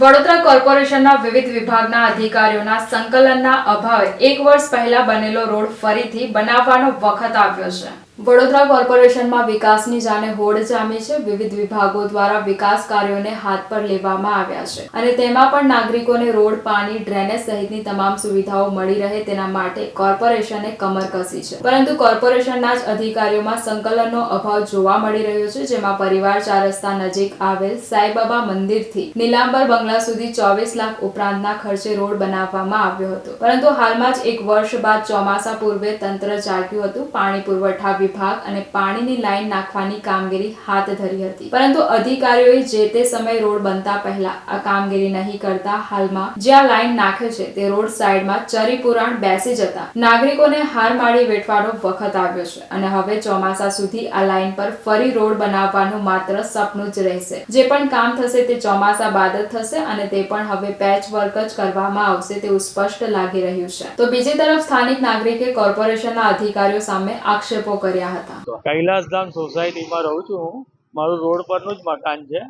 વડોદરા કોર્પોરેશનના વિવિધ વિભાગના અધિકારીઓના સંકલનના અભાવે એક વર્ષ પહેલા બનેલો રોડ ફરીથી બનાવવાનો વખત આવ્યો છે. વડોદરા કોર્પોરેશનમાં વિકાસની જાણે હોડ જામી છે. વિવિધ વિભાગો દ્વારા વિકાસ કાર્યોને હાથ પર લેવામાં આવ્યા છે અને તેમાં પણ નાગરિકોને રોડ, પાણી, ડ્રેનેજ સહિતની તમામ સુવિધાઓ મળી રહે તેના માટે કોર્પોરેશને કમર કસી છે. પરંતુ કોર્પોરેશનના જ અધિકારીઓમાં સંકલનનો અભાવ જોવા મળી રહ્યો છે, જેમાં પરિવાર ચાર રસ્તા નજીક આવેલ સાંઈબાબા મંદિરથી નીલાંબર બંગલા સુધી ચોવીસ લાખ ઉપરાંતના ખર્ચે રોડ બનાવવામાં આવ્યો હતો. પરંતુ હાલમાં જ એક વર્ષ બાદ ચોમાસા પૂર્વે તંત્ર જાગ્યું હતું. પાણી પુરવઠા વિભાગ અને પાણીની લાઇન નાખવાની કામગીરી હાથ ધરી હતી. પરંતુ અધિકારીઓએ જે તે સમયે રોડ બનતા પહેલા આ કામગીરી નહીં કરતા હાલમાં જ્યાં લાઈન નાખે છે તે રોડ સાઈડમાં ચરી પુરાણ બેસી જતા નાગરિકોને હાર માળી વેઠવાનો વખત આવ્યો છે અને હવે ચોમાસા સુધી આ લાઇન પર ફરી રોડ બનાવવાનું માત્ર સપનું જ રહેશે. જે પણ કામ થશે તે ચોમાસા બાદ જ થશે અને તે પણ હવે પેચ વર્ક જ કરવામાં આવશે તેવું સ્પષ્ટ લાગી રહ્યું છે. તો બીજી તરફ સ્થાનિક નાગરિકે કોર્પોરેશનના અધિકારીઓ સામે આક્ષેપો કર્યા. હતા. કૈલાસધામ સોસાયટીમાં રહું છું હું. મારું રોડ પરનું જ મકાન છે.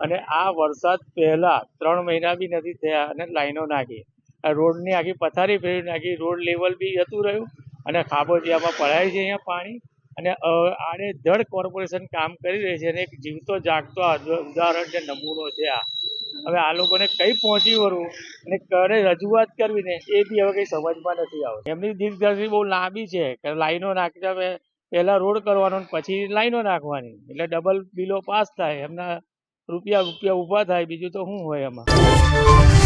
અને આ વરસાદ પહેલા ત્રણ મહિના બી નથી થયા અને લાઈનો નાખી. રોડની આખી પથારી ફેરવી નાખી. રોડ લેવલ બી જતું રહ્યું. અને ખાબોચિયામાં પડાય છે અહીંયા પાણી. અને આડે ધડ કોર્પોરેશન કામ કરી રહી છે અને એક જીવતો જાગતો ઉદાહરણ છે, નમૂનો છે આ. હવે આ લોકોને કઈ પહોંચી વળવું અને કરે રજૂઆત કરવી ને એ બી હવે કઈ સમજમાં નથી આવતું. એમની દીર્ઘદર્શી બહુ લાંબી છે. કે લાઈનો નાખતા પહેલા રોડ કરવાનો પછી લાઈનો નાખવાની. એટલે ડબલ બિલો પાસ થાય. એમના રૂપિયા રૂપિયા ઊભા થાય. બીજું તો શું હોય એમાં?